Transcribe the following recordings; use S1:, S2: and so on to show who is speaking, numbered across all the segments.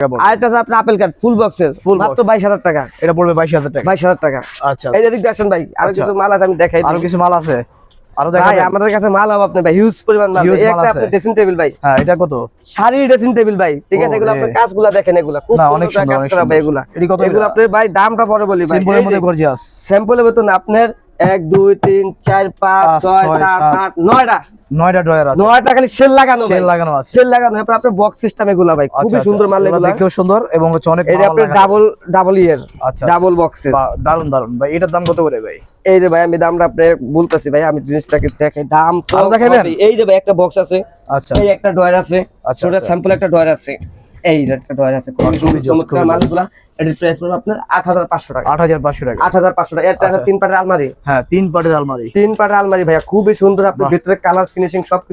S1: Table আচ্ছা। ভাই আচ্ছা। হ্যাঁ, এটা কত ড্রেসিং টেবিল ভাই ঠিক আছে কাজ ভাই দামটা পরে আপনার এক দুই তিন চার পাঁচ ছয় সাত আট নয়টা নয়টা ড্রয়ার আছে নয়টা খালি সেল লাগানো সেল লাগানো আছে সেল লাগানো তারপর আপনার বক্স সিস্টেম গুলা ভাই আচ্ছা, খুব আচ্ছা। সুন্দর মাল এগুলা
S2: দেখতেও সুন্দর এবং হচ্ছে অনেক
S1: এটা আপনার ডাবল ডাবল ইয়ার আচ্ছা ডাবল বক্স
S2: দারুন দারুন ভাই এটার দাম কত করে ভাই
S1: এই যে ভাই আমি দামটা আপনি বলতাছি ভাই আমি জিনিসটাকে দেখাই দাম তো দেখাবেন এই যে ভাই একটা বক্স আছে আচ্ছা এই একটা ড্রয়ার আছে আচ্ছা স্যাম্পল আচ্ছা। একটা ড্রয়ার আছে এই আছে চমৎকার মালগুলা এটার প্রাইস আপনার 8500 টাকা
S2: 8500 টাকা
S1: 8500 টাকা এটা আচ্ছা। তিন পাটের আলমারি
S2: হ্যাঁ তিন পাটের আলমারি
S1: তিন পাটের আলমারি ভাইয়া খুবই সুন্দর আপনি ভিতরে কালার ফিনিশিং আপনি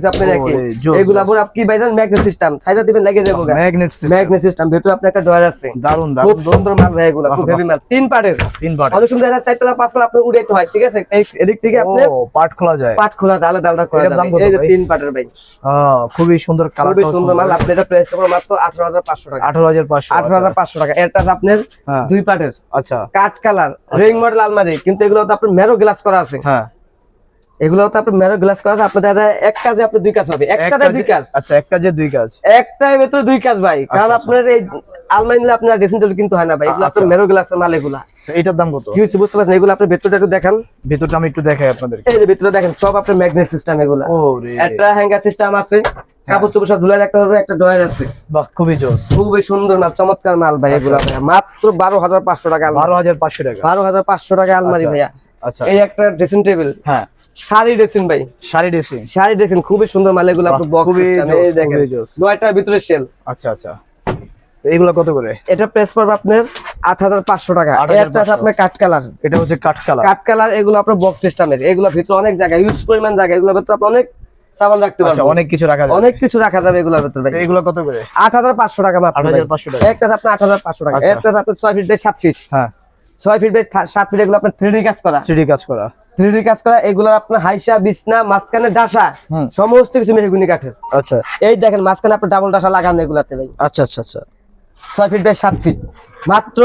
S1: এগুলা আপনি ম্যাগনেট সিস্টেম দিবেন লাগে যাবে ম্যাগনেট সিস্টেম ম্যাগনেট সিস্টেম ভিতরে একটা ডয়ার আছে দারুন দারুন খুব সুন্দর মাল ভাই এগুলা খুব হেভি মাল তিন পাটের তিন পাট অনেক সুন্দর এটা আপনি উড়াইতে হয় ঠিক আছে এদিক থেকে আপনি
S2: ও পাট খোলা যায়
S1: পাট খোলা যায় আলাদা আলাদা করা এই তিন পাটের ভাই
S2: হ্যাঁ খুবই সুন্দর কালার
S1: খুবই সুন্দর মাল আপনি এটা প্রাইস মাত্র 18000
S2: হাজার আচ্ছা।
S1: আপনার গ্লাস হ্যাঁ। আচ্ছা। করা আছে হ্যাঁ। এগুলো গ্লাস করা আছে আপনার দাদা এক কাজে আপনি দুই কাজ হবে এক কাজে দুই কাজ
S2: আচ্ছা এক কাজে দুই কাজ
S1: ভেতরে দুই কাজ ভাই আচ্ছা, কারণ আপনার এই আলমারি নিলে আপনার ড্রেসিং কিন্তু হয় না ভাই এগুলো গ্লাসের মাল এগুলা
S2: এটার দাম কত কি
S1: হচ্ছে বুঝতে পারছেন এগুলো আপনি ভেতরটা একটু দেখান
S2: ভেতরটা আমি একটু দেখাই আপনাদের
S1: এই ভেতরটা দেখেন সব আপনার ম্যাগনেট সিস্টেম এগুলো একটা হ্যাঙ্গার সিস্টেম আছে হ্যাঁ। একটা খুবই খুবই সুন্দর মাল চমৎকার মাল ভাই আচ্ছা। এগুলো মাত্র বারো হাজার পাঁচশো টাকা
S2: বারো হাজার পাঁচশো টাকা
S1: বারো হাজার পাঁচশো টাকা আলমারি আচ্ছা, ভাইয়া আচ্ছা। এই একটা ড্রেসিং টেবিল হ্যাঁ শাড়ি ড্রেসিং ভাই শাড়ি শাড়ি খুবই সুন্দর মাল এগুলো আপনার বক্স দেখেন নয়টার ভিতরে সেল
S2: আচ্ছা আচ্ছা এগুলো কত করে
S1: এটা প্রেস পড়বে আপনার আপনার ফিট ফিট এগুলো আপনার করা করা করা আপনার হাইসা বিছনা মাঝখানে ডাসা সমস্ত কিছু মেহগুনি কাঠের আচ্ছা এই দেখেন মাঝখানে আপনার ডাবল ডাসা লাগান এগুলাতে আচ্ছা আচ্ছা আচ্ছা ছয় ফিট বাই সাত ফিট মাত্র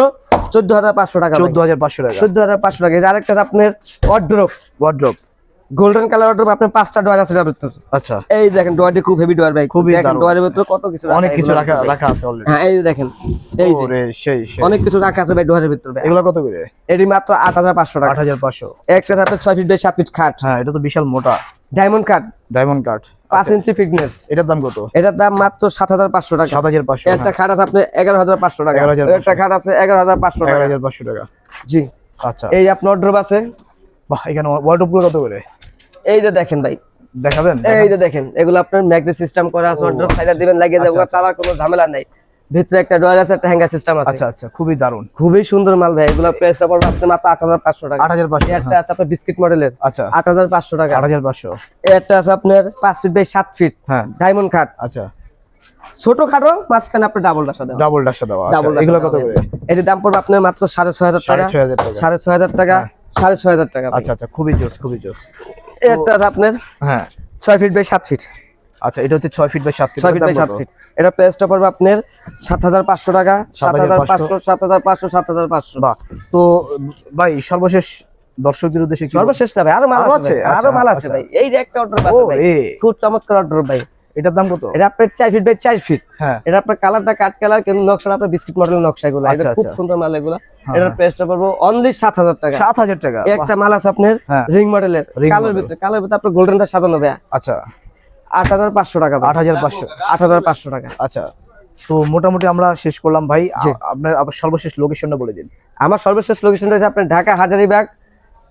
S1: চোদ্দ হাজার পাঁচশো টাকা
S2: চোদ্দ হাজার পাঁচশো টাকা
S1: চোদ্দ হাজার পাঁচশো টাকা আর একটা আপনার অড্রপ অড্রপ গোল্ডেন কালার অর্ডার আপনার পাঁচটা ডয়ার আছে আচ্ছা এই দেখেন ডয়ারটি খুব হেভি ডয়ার ভাই
S2: খুব দেখেন ডয়ারের ভিতরে কত কিছু অনেক কিছু রাখা রাখা আছে
S1: অলরেডি হ্যাঁ এই দেখেন
S2: এই যে সেই
S1: অনেক কিছু রাখা আছে ভাই ডয়ারের ভিতরে এগুলো কত করে এটি মাত্র 8500
S2: টাকা 8500
S1: একটা আপনার 6 ফিট বাই 7 ফিট খাট
S2: হ্যাঁ এটা তো বিশাল মোটা diamond cut diamond cut
S1: 5 inch fitness এটার দাম কত এটার দাম মাত্র 7500 টাকা 7500 একটা খাট আছে আপনি 11500 টাকা একটা খাট আছে 11500 টাকা
S2: 11500 টাকা জি আচ্ছা এই
S1: আপনার ড্রপ আছে
S2: বাহ এখানে ওয়ার্ডরোব গুলো কত করে
S1: এইটা দেখেন ভাই দেখাবেন এইটা দেখেন এগুলো আপনার ম্যাগনেট সিস্টেম করা আছে ওয়ার্ডরোব আচ্ছা, সাইডে দিবেন লাগিয়ে আচ্ছা, দেবো আচ্ছা। তার কোনো ঝামেলা নাই ভিতরে একটা ডয়ার আছে একটা হ্যাঙ্গার সিস্টেম আছে
S2: আচ্ছা আচ্ছা খুবই দারুন
S1: খুবই সুন্দর মাল ভাই এগুলো প্রাইস আপনার মাত্র 8500 টাকা 8500 হ্যাঁ। আচ্ছা। একটা আছে আপনার বিস্কিট মডেলের আচ্ছা 8500 টাকা
S2: 8500
S1: একটা আছে আপনার 5 ফিট বাই 7 ফিট হ্যাঁ ডায়মন্ড খাট আচ্ছা ছোট খাটো মাঝখানে আপনার ডাবল ডাসা দেওয়া ডাবল ডাসা দেওয়া আচ্ছা। এগুলো কত করে এটির দাম পড়বে আপনার মাত্র 6500 টাকা 6500 টাকা 6500 টাকা
S2: হ্যাঁ। আচ্ছা আচ্ছা খুবই জোস খুবই জোস একটা আছে আপনার হ্যাঁ
S1: 6 ফিট বাই 7 ফিট
S2: আচ্ছা এটা হচ্ছে 6 feet by 7 feet
S1: 6 feet by 7 feet এটা প্রাইসটা পড়বে আপনার 7500 টাকা 7500 7500 7500
S2: বাহ তো ভাই সর্বশেষ দর্শকদের উদ্দেশ্যে কি
S1: সর্বশেষ না ভাই আরো মাল আছে আরো আচ্ছা, মাল আছে আচ্ছা। ভাই এই যে একটা অর্ডার আছে ভাই খুব চমৎকার অর্ডার ভাই এটার দাম কত এটা আপনার 4 ফিট বাই 4 ফিট হ্যাঁ এটা আপনার কালারটা কাট কালার কিন্তু নকশাটা আপনার বিস্কিট মডেল নকশাগুলো আছে খুব আচ্ছা। সুন্দর মাল এগুলো হ্যাঁ, এটার প্রাইসটা পড়বো অনলি 7000 টাকা 7000 টাকা একটা মাল আছে আপনার রিং মডেলের কালার ভিতরে কালার ভিতরে আপনার গোল্ডেনটা সাজানো ভাই আচ্ছা আট হাজার পাঁচশো টাকা আট হাজার পাঁচশো আট হাজার পাঁচশো টাকা
S2: আচ্ছা তো মোটামুটি আমরা শেষ করলাম ভাই আপনার আবার সর্বশেষ লোকেশনটা বলে দিন
S1: আমার সর্বশেষ লোকেশনটা হচ্ছে আপনার ঢাকা হাজারিবাগ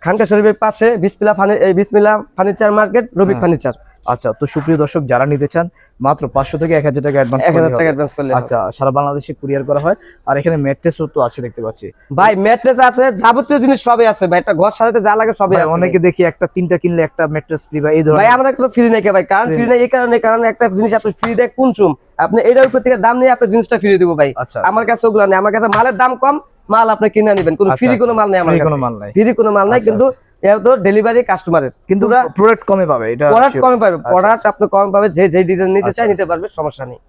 S1: খানকা শরীফের পাশে বিসমিলা ফার্নি বিসমিলা ফার্নিচার মার্কেট রবি হ্যাঁ। ফার্নিচার
S2: আচ্ছা তো সুপ্রিয় দর্শক যারা নিতে চান মাত্র পাঁচশো থেকে এক হাজার টাকা অ্যাডভান্স করলে আচ্ছা সারা বাংলাদেশে কুরিয়ার করা হয় আর এখানে ম্যাট্রেস তো আছে দেখতে পাচ্ছি
S1: ভাই ম্যাট্রেস আছে যাবতীয় জিনিস সবই আছে ভাই একটা ঘর সাজাতে যা লাগে সবই আছে
S2: অনেকে দেখি একটা তিনটা কিনলে একটা ম্যাট্রেস ফ্রি বা এই ধরনের ভাই
S1: আমরা কোনো ফ্রি নাই ভাই কারণ ফ্রি নাই এই কারণে কারণ একটা জিনিস আপনি ফ্রি দেয় কুনচুম আপনি এটার উপর থেকে দাম নিয়ে আপনি জিনিসটা ফ্রি দেবো ভাই আচ্ছা, আচ্ছা। আমার কাছে ওগুলো নেই আমার কাছে মালের দাম কম মাল আপনি কিনে নেবেন কোনো ফ্রি আচ্ছা, কোনো মাল নেই আমার কাছে কোনো মাল নাই ফ্রি কোনো মাল নাই কিন্তু এটা তো ডেলিভারি কাস্টমারের
S2: কিন্তু প্রোডাক্ট কমে পাবে এটা
S1: প্রোডাক্ট কমে পাবে প্রোডাক্ট আচ্ছা, আচ্ছা। আপনি কমে পাবে যে যে ডিজাইন নিতে আচ্ছা, চাই নিতে পারবে সমস্যা নেই